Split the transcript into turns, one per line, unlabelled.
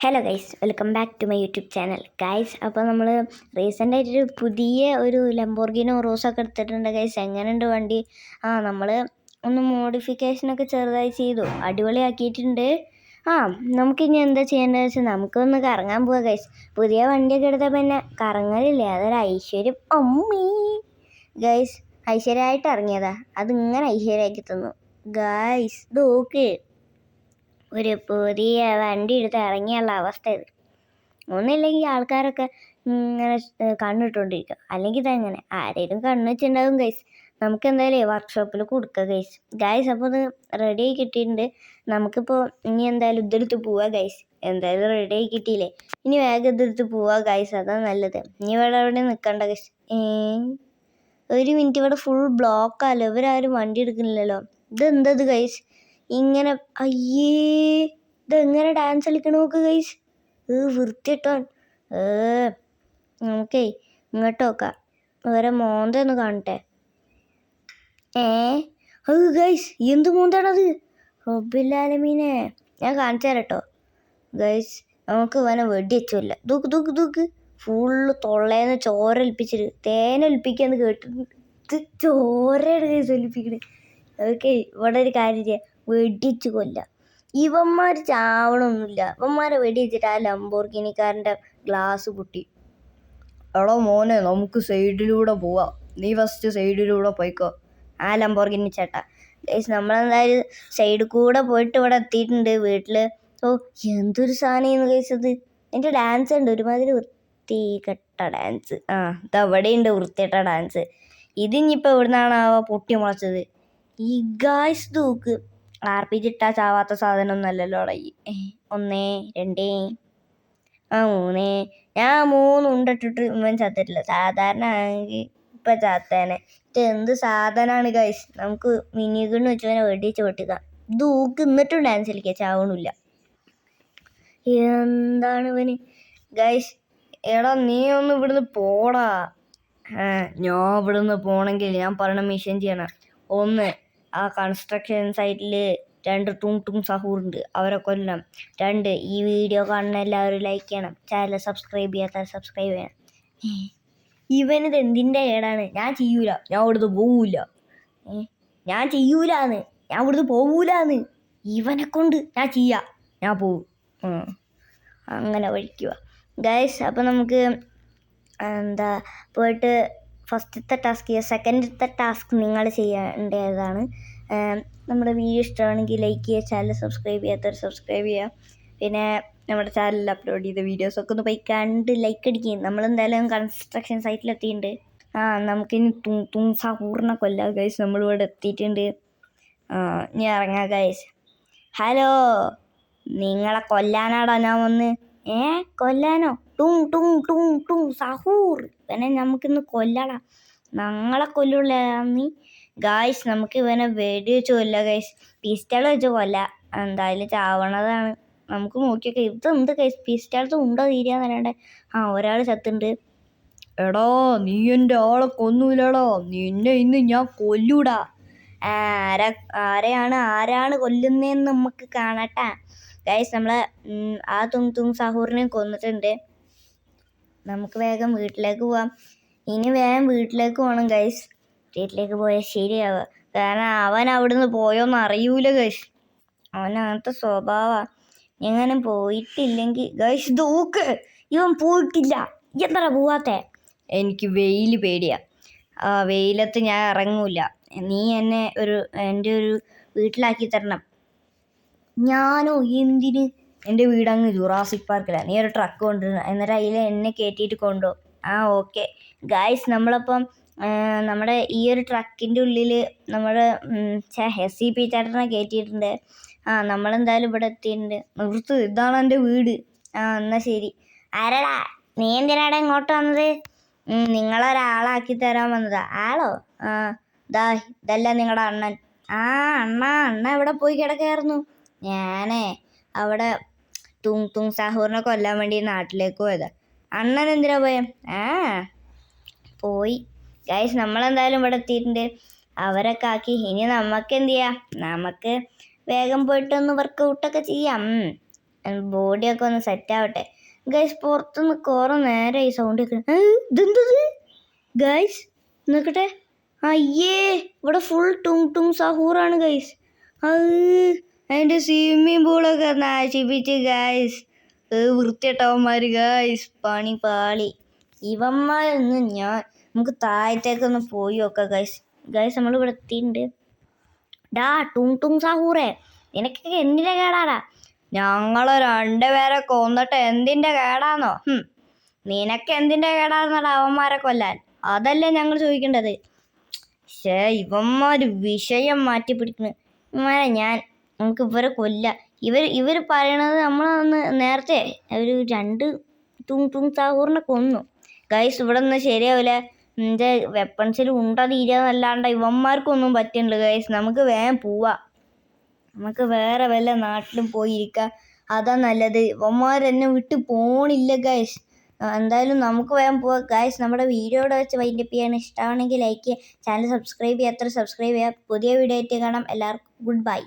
Hello guys welcome back to my YouTube channel guys അപ്പോൾ നമ്മൾ recent ആയിട്ടൊരു പുതിയ ഒരു ലംബോർഗിനോ റോസൊക്കെ എടുത്തിട്ടുണ്ട് ഗൈസ് എങ്ങനെയുണ്ട് വണ്ടി? ആ നമ്മൾ ഒന്ന് മോഡിഫിക്കേഷനൊക്കെ ചെറുതായി ചെയ്തു. അടിപൊളിയാക്കിയിട്ടുണ്ട്. ആ നമുക്കിനി എന്താ ചെയ്യേണ്ടത് വെച്ചാൽ നമുക്കൊന്ന് കറങ്ങാൻ പോവാം ഗൈസ് പുതിയ വണ്ടിയൊക്കെ എടുത്താൽ പിന്നെ കറങ്ങലില്ലേ? അതൊരു ഐശ്വര്യം. അമ്മീ! ഗൈസ് ഐശ്വര്യമായിട്ട് ഇറങ്ങിയതാ. അതിങ്ങനെ ഐശ്വര്യമാക്കി തന്നു. ഗൈസ് ഇത് ഓക്കെ ഒരു പുതിയ വണ്ടി എടുത്ത് ഇറങ്ങിയുള്ള അവസ്ഥ ഇത്. ഒന്നില്ലെങ്കിൽ ആൾക്കാരൊക്കെ ഇങ്ങനെ കണ്ണിട്ടുകൊണ്ടിരിക്കും. അല്ലെങ്കിൽ ഇതെങ്ങനെ ആരെങ്കിലും കണ്ണ് വെച്ചിണ്ടാവും ഗൈസ് നമുക്ക് എന്തായാലും വർക്ക്ഷോപ്പിൽ കൊടുക്കുക ഗൈസ് ഗൈസ് അപ്പോൾ ഇത് റെഡി ആയി കിട്ടിയിട്ടുണ്ട്. നമുക്കിപ്പോൾ ഇനി എന്തായാലും ഇതെടുത്ത് പോവാ ഗൈസ് എന്തായാലും റെഡി ആയി കിട്ടിയില്ലേ? ഇനി വേഗം ഇതെടുത്ത് പോവാ ഗൈസ് അതാണ് നല്ലത്. ഇനി ഇവിടെ അവിടെ നിൽക്കണ്ട ഗൈസ് ഒരു മിനിറ്റ് ഇവിടെ ഫുൾ ബ്ലോക്കാല്ലോ ഇവരാരും വണ്ടി എടുക്കുന്നില്ലല്ലോ. ഇത് ഇതെന്തത് ഗൈസ് ഇങ്ങനെ അയ്യേ ഇതെങ്ങനെ ഡാൻസ് കളിക്കണ നോക്ക് ഗൈസ് ഏ വൃത്തിട്ടോൻ ഏ നമുക്കേ ഇങ്ങോട്ട് നോക്കാം. വേറെ മോന്തൊന്ന് കാണട്ടെ. ഏ അത് ഗൈസ് എന്ത് മോന്താണത്? റബ്ബില്ലാലമീനെ ഞാൻ കാണിച്ചു തരാം കേട്ടോ ഗൈസ് നമുക്ക് വെടി വെച്ചില്ല ദൂക്ക് ദൂക്ക് ദൂക്ക്. ഫുള്ള് തൊള്ളേന്ന് ചോര ഒലിപ്പിച്ചിട്ട് തേന ഒലിപ്പിക്കാന്ന് കേട്ടിട്ടുണ്ട് ചോരയുടെ ഗൈസ് ഒലിപ്പിക്കണേ ഓക്കെ ഇവിടെ ഒരു കാര്യം ചെയ്യാം. വെടിച്ച് കൊല്ലാം ഇവന്മാർ ചാവണമൊന്നുമില്ല ഇവന്മാരെ വെടി വെച്ചിട്ട് ആ ലംബോർഗിനിക്കാരന്റെ ഗ്ലാസ് പൊട്ടി.
എടോ മോനെ നമുക്ക് സൈഡിലൂടെ പോവാം. നീ ഫസ്റ്റ് സൈഡിലൂടെ പോയിക്കോ.
ആ ലംബോർഗിനി ചേട്ടാ. ഗൈസ് നമ്മളെന്തായാലും സൈഡിൽ കൂടെ പോയിട്ട് ഇവിടെ എത്തിയിട്ടുണ്ട്. വീട്ടിൽ ഓ എന്തൊരു സാധനം ഗൈസ് അത്? എന്റെ ഡാൻസ് ഉണ്ട് ഒരുമാതിരി വൃത്തികെട്ട ഡാൻസ് ആ ഇത് അവിടെയുണ്ട് വൃത്തികെട്ട ഡാൻസ് ഇതിനിപ്പോൾ എവിടുന്നാണ് ആ പൊട്ടി മുളച്ചത് ഈ ഗായ്സ് തൂക്ക് ആർ പി ജിട്ടാ ചാവാത്ത സാധനം ഒന്നല്ലല്ലോ ഈ ഒന്നേ രണ്ടേ ആ മൂന്നേ. ഞാൻ മൂന്ന് ഉണ്ടിട്ടിട്ട് ഇവൻ ചത്തിട്ടില്ല. സാധാരണ ആണെങ്കിൽ ഇപ്പം ചാത്തേനെ. ഇത് എന്ത് സാധനമാണ് ഗൈസ് നമുക്ക് മിനിഗണ് വെച്ചവനെ വെടിച്ച് പൊട്ടിക്കാം. ഇത് ഡാൻസ് കളിക്കുക ചാവണില്ല. എന്താണ് ഇവന്? ഗൈസ്
എടാ നീ ഒന്ന് ഇവിടുന്ന് പോടാ. ഞാൻ ഇവിടുന്ന് പോണെങ്കിൽ ഞാൻ പറയണ മിഷൻ ചെയ്യണം. ഒന്ന് ആ കൺസ്ട്രക്ഷൻ സൈറ്റിൽ രണ്ട് ടൂങ് ടൂങ് സഹൂറുണ്ട്. അവരെ കൊല്ലണം. രണ്ട് ഈ വീഡിയോ കാണുന്ന എല്ലാവരും ലൈക്ക് ചെയ്യണം. ചാനൽ സബ്സ്ക്രൈബ് ചെയ്യാത്ത സബ്സ്ക്രൈബ് ചെയ്യണം.
ഇവനിത് എന്തിന്റെ ഏടാണ്
ഞാൻ ചെയ്യൂല. ഞാൻ ഇവിടുന്ന് പോവൂല.
ഞാൻ ചെയ്യൂലാന്ന്. ഞാൻ ഇവിടുന്ന് പോവൂലാന്ന്. ഇവനെ കൊണ്ട് ഞാൻ ചെയ്യാം.
ഞാൻ പോവും.
അങ്ങനെ വഴിക്കുക ഗൈസ് അപ്പം നമുക്ക് എന്താ പോയിട്ട് ഫസ്റ്റത്തെ ടാസ്ക് ചെയ്യുക. സെക്കൻഡത്തെ ടാസ്ക് നിങ്ങൾ ചെയ്യേണ്ടതാണ്. നമ്മുടെ വീഡിയോ ഇഷ്ടമാണെങ്കിൽ ലൈക്ക് ചെയ്യുക ചാനൽ സബ്സ്ക്രൈബ് ചെയ്യാത്തവർ സബ്സ്ക്രൈബ് ചെയ്യുക. പിന്നെ നമ്മുടെ ചാനലിൽ അപ്ലോഡ് ചെയ്ത വീഡിയോസൊക്കെ ഒന്ന് പോയി കണ്ട് ലൈക്ക് അടിക്കുകയും നമ്മളെന്തായാലും കൺസ്ട്രക്ഷൻ സൈറ്റിലെത്തിയിട്ടുണ്ട് ആ നമുക്കിനി തു തുങ്സ പൂർണ കൊല്ല ഗൈസ് നമ്മളിവിടെ എത്തിയിട്ടുണ്ട്. ഇനി ഇറങ്ങാം ഗൈസ് ഹലോ നിങ്ങളെ കൊല്ലാനാടാ ഞാൻ വന്ന്? ഏ കൊല്ലാനോ? ടും ടുങ് ടുങ് ടുങ് സഹൂർ. ഇവനെ നമുക്കിന്ന് കൊല്ലടാ ഞങ്ങളെ കൊല്ലുള്ള നീ? ഗായ്സ് നമുക്ക് ഇവനെ വെടി വെച്ച് കൊല്ല ഗൈസ് പിസ്റ്റൾ വെച്ച് കൊല്ല. എന്തായാലും ചാവണതാണ്. നമുക്ക് നോക്കിയൊക്കെ. ഇത് എന്ത് ഗൈസ് പിസ്റ്റൾസ് ഉണ്ടോ തീരാന്നല്ലാണ്ട് ആ ഒരാൾ ചത്തുണ്ട്.
എടോ നീ എന്റെ ആളെ കൊന്നൂലടാ. നിന്നെ ഇന്ന് ഞാൻ കൊല്ലൂടാ.
ആരാ ആരെയാണ് ആരാണ് കൊല്ലുന്നതെന്ന് നമുക്ക് കാണട്ടെ. ഗൈസ് നമ്മളെ ആ തുങ് തുങ് സഹൂറിനെ കൊന്നിട്ടുണ്ട്. നമുക്ക് വേഗം വീട്ടിലേക്ക് പോവാം. ഇനി വേഗം വീട്ടിലേക്ക് പോകണം ഗൈസ് വീട്ടിലേക്ക് പോയാൽ ശരിയാവുക കാരണം അവൻ അവിടുന്ന് പോയോന്ന് അറിയൂല ഗൈസ് അവൻ അങ്ങനത്തെ സ്വഭാവമാണ് എങ്ങനെ പോയിട്ടില്ലെങ്കിൽ ഗൈസ് ദൂക്ക് ഇവൻ പോയിട്ടില്ല. എന്താ പോവാത്തെ?
എനിക്ക് വെയിൽ പേടിയാ. ആ വെയിലത്ത് ഞാൻ ഇറങ്ങൂല.
നീ എന്നെ ഒരു എന്റെ ഒരു വീട്ടിലാക്കി തരണം. ഞാനോ എന്തിന്?
എന്റെ വീടങ്ങ് ജുറാസിക് പാർക്കിലാണ് നീ ഒരു ട്രക്ക് കൊണ്ടുവരുന്ന.
എന്നിട്ട് അതിൽ എന്നെ കയറ്റിയിട്ട് കൊണ്ടുപോകും ആ ഓക്കെ ഗായ്സ് നമ്മളപ്പം നമ്മുടെ ഈ ഒരു ട്രക്കിന്റെ ഉള്ളിൽ നമ്മൾ എസ് സി പി ചേട്ടനെ കയറ്റിയിട്ടുണ്ട് ആ നമ്മളെന്തായാലും ഇവിടെ എത്തിയിട്ടുണ്ട്.
നിർത്ത് ഇതാണ് എന്റെ വീട്.
ആ എന്നാൽ ശരി. ആരാടാ? നീ എന്തിനാടാ ഇങ്ങോട്ട് വന്നത്? നിങ്ങളൊരാളാക്കി തരാൻ വന്നതാ. ആളോ? ആ ദാ ഇതല്ല നിങ്ങളുടെ അണ്ണൻ. ആ അണ്ണ അണ്ണ എവിടെ പോയി കിടക്കായിരുന്നു. ഞാനേ അവിടെ തുങ് തുങ് സാഹൂറിനെ കൊല്ലാൻ വേണ്ടി നാട്ടിലേക്ക് പോയതാ. അണ്ണൻ എന്തിനാ പോയ? ആ പോയി. ഗൈസ് നമ്മളെന്തായാലും ഇവിടെ എത്തിയിട്ടുണ്ട്. അവരൊക്കെ ആക്കി. ഇനി നമുക്ക് എന്ത് ചെയ്യാം? നമുക്ക് വേഗം പോയിട്ടൊന്ന് വർക്കൗട്ടൊക്കെ ചെയ്യാം. ബോഡിയൊക്കെ ഒന്ന് സെറ്റ് ആവട്ടെ. ഗൈസ് പുറത്തുനിന്ന് കുറേ നേരം ഈ സൗണ്ട് ഇതെന്തത്? ഗൈസ് നോക്കട്ടെ അയ്യേ ഇവിടെ ഫുൾ ടുങ് ടുങ് സഹൂറാണ് ഗൈസ് അതിന്റെ സ്വിമ്മിങ് പൂളൊക്കെ നശിപ്പിച്ച് ഗായ്സ് വൃത്തിയിട്ടവന്മാർ ഗായ്സ് പണി പാളി. ഇവന്മാരൊന്നും ഞാൻ നമുക്ക് താഴത്തേക്കൊന്ന് പോയി നോക്കാം ഗൈസ് ഗൈസ് നമ്മൾ ഇവിടെ എത്തിയിട്ടുണ്ട്. ഡാ ടുങ് ടുങ് സാഹൂറേ. നിനക്കൊക്കെ എന്തിന്റെ കേടാടാ?
ഞങ്ങൾ രണ്ടുപേരെ കൊന്നിട്ട് എന്തിന്റെ കേടാന്നോ?
നിനക്ക് എന്തിന്റെ കേടാന്നടാ അവന്മാരെ കൊല്ലാൻ? അതല്ലേ ഞങ്ങൾ ചോദിക്കേണ്ടത്.
ശേ ഇവന്മാര്
വിഷയം മാറ്റി പിടിക്കുന്നു ഇവന്മാരെ ഞാൻ നമുക്ക് ഇവരെ കൊല്ല. ഇവർ ഇവർ പറയണത് നമ്മളന്ന് നേരത്തെ ഒരു രണ്ട് തുങ് തുങ് താഹൂറിനെ കൊന്നു. ഗൈസ് ഇവിടെ നിന്ന് ശരിയാവില്ല എന്റെ വെപ്പൺസിൽ ഉണ്ട തീരാന്നല്ലാണ്ട് ഇവന്മാർക്കൊന്നും പറ്റുന്നില്ല ഗൈസ് നമുക്ക് വേഗം പോവാ. നമുക്ക് വേറെ വല്ല നാട്ടിലും പോയിരിക്കാം അതാ നല്ലത്. ഇവന്മാർ എന്നെ വിട്ട് പോണില്ല ഗൈസ് എന്തായാലും നമുക്ക് വേഗം പോവാം. ഗൈസ് നമ്മുടെ വീഡിയോയുടെ വെച്ച് വൈൻഡപ്പ് ചെയ്യാൻ ഇഷ്ടമാണെങ്കിൽ ലൈക്ക് ചെയ്യുക ചാനൽ സബ്സ്ക്രൈബ് ചെയ്യാത്ര സബ്സ്ക്രൈബ് ചെയ്യുക പുതിയ വീഡിയോ ആയിട്ട് കാണാം. എല്ലാവർക്കും ഗുഡ് ബൈ